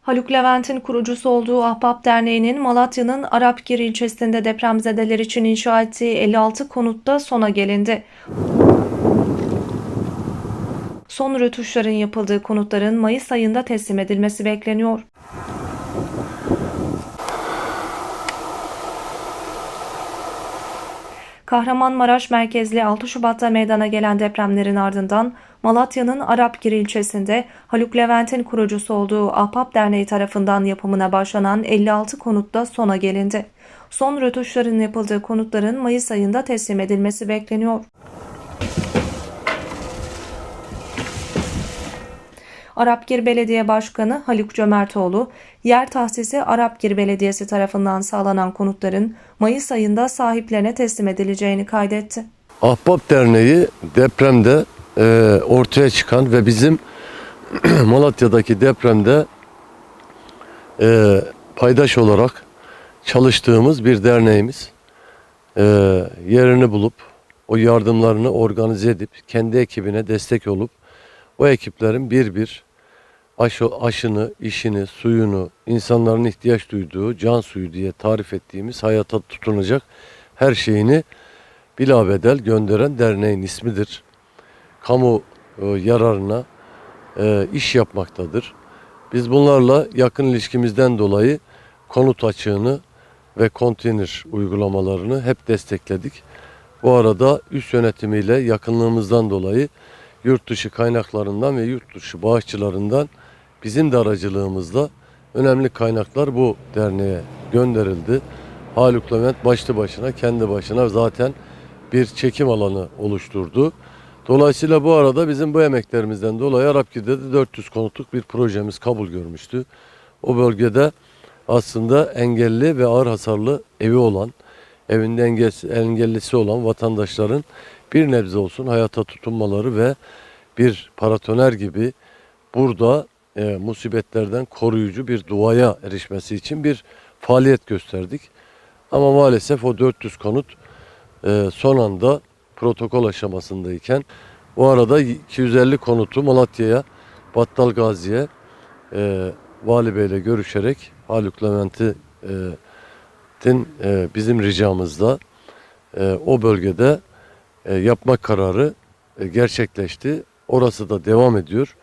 Haluk Levent'in kurucusu olduğu Ahbap Derneği'nin Malatya'nın Arapgir ilçesinde depremzedeler için inşa ettiği 56 konutta sona gelindi. Son rötuşların yapıldığı konutların Mayıs ayında teslim edilmesi bekleniyor. Kahramanmaraş merkezli 6 Şubat'ta meydana gelen depremlerin ardından Malatya'nın Arapgir ilçesinde Haluk Levent'in kurucusu olduğu Ahbap Derneği tarafından yapımına başlanan 56 konutta sona gelindi. Son rötuşların yapıldığı konutların Mayıs ayında teslim edilmesi bekleniyor. Arapgir Belediye Başkanı Haluk Cömertoğlu, yer tahsisi Arapgir Belediyesi tarafından sağlanan konutların Mayıs ayında sahiplerine teslim edileceğini kaydetti. Ahbap Derneği depremde e, ortaya çıkan ve bizim Malatya'daki depremde e, paydaş olarak çalıştığımız bir derneğimiz. E, yerini bulup o yardımlarını organize edip kendi ekibine destek olup o ekiplerin bir bir aşı, aşını, işini, suyunu, insanların ihtiyaç duyduğu can suyu diye tarif ettiğimiz hayata tutunacak her şeyini bilabedel gönderen derneğin ismidir. Kamu e, yararına e, iş yapmaktadır. Biz bunlarla yakın ilişkimizden dolayı konut açığını ve konteyner uygulamalarını hep destekledik. Bu arada üst yönetimiyle yakınlığımızdan dolayı yurt dışı kaynaklarından ve yurt dışı bağışçılarından bizim de aracılığımızla önemli kaynaklar bu derneğe gönderildi. Haluk Levent başlı başına kendi başına zaten bir çekim alanı oluşturdu. Dolayısıyla bu arada bizim bu emeklerimizden dolayı Arapgir'de de 400 konutluk bir projemiz kabul görmüştü. O bölgede aslında engelli ve ağır hasarlı evi olan, evinde engel- engellisi olan vatandaşların bir nebze olsun hayata tutunmaları ve bir paratoner gibi burada e, musibetlerden koruyucu bir duaya erişmesi için bir faaliyet gösterdik. Ama maalesef o 400 konut e, son anda protokol aşamasındayken bu arada 250 konutu Malatya'ya, Battal Gazi'ye e, Vali Bey'le görüşerek Haluk Levent'i e, e, bizim ricamızla e, o bölgede e, yapma kararı e, gerçekleşti. Orası da devam ediyor.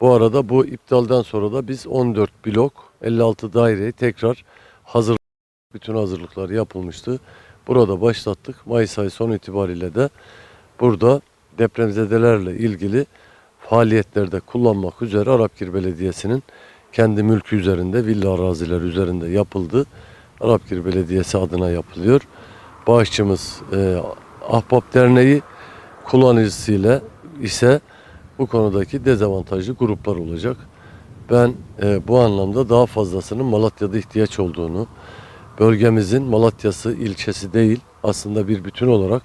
Bu arada bu iptalden sonra da biz 14 blok 56 daireyi tekrar hazır bütün hazırlıklar yapılmıştı. Burada başlattık. Mayıs ayı son itibariyle de burada depremzedelerle ilgili faaliyetlerde kullanmak üzere Arapgir Belediyesi'nin kendi mülkü üzerinde, villa araziler üzerinde yapıldı. Arapgir Belediyesi adına yapılıyor. Bağışçımız e, Ahbap Derneği kullanıcısıyla ise bu konudaki dezavantajlı gruplar olacak. Ben e, bu anlamda daha fazlasının Malatya'da ihtiyaç olduğunu, bölgemizin Malatya'sı ilçesi değil aslında bir bütün olarak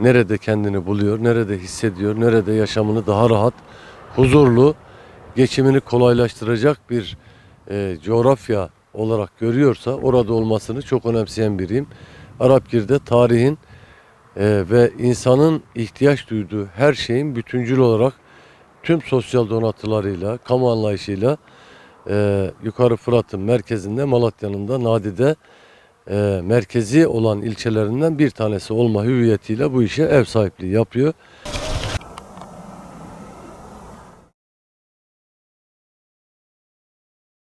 nerede kendini buluyor, nerede hissediyor, nerede yaşamını daha rahat, huzurlu, geçimini kolaylaştıracak bir e, coğrafya olarak görüyorsa orada olmasını çok önemseyen biriyim. Arapgir'de tarihin e, ve insanın ihtiyaç duyduğu her şeyin bütüncül olarak tüm sosyal donatılarıyla, kamu anlayışıyla e, Yukarı Fırat'ın merkezinde Malatya'nın da Nadi'de e, merkezi olan ilçelerinden bir tanesi olma hüviyetiyle bu işe ev sahipliği yapıyor.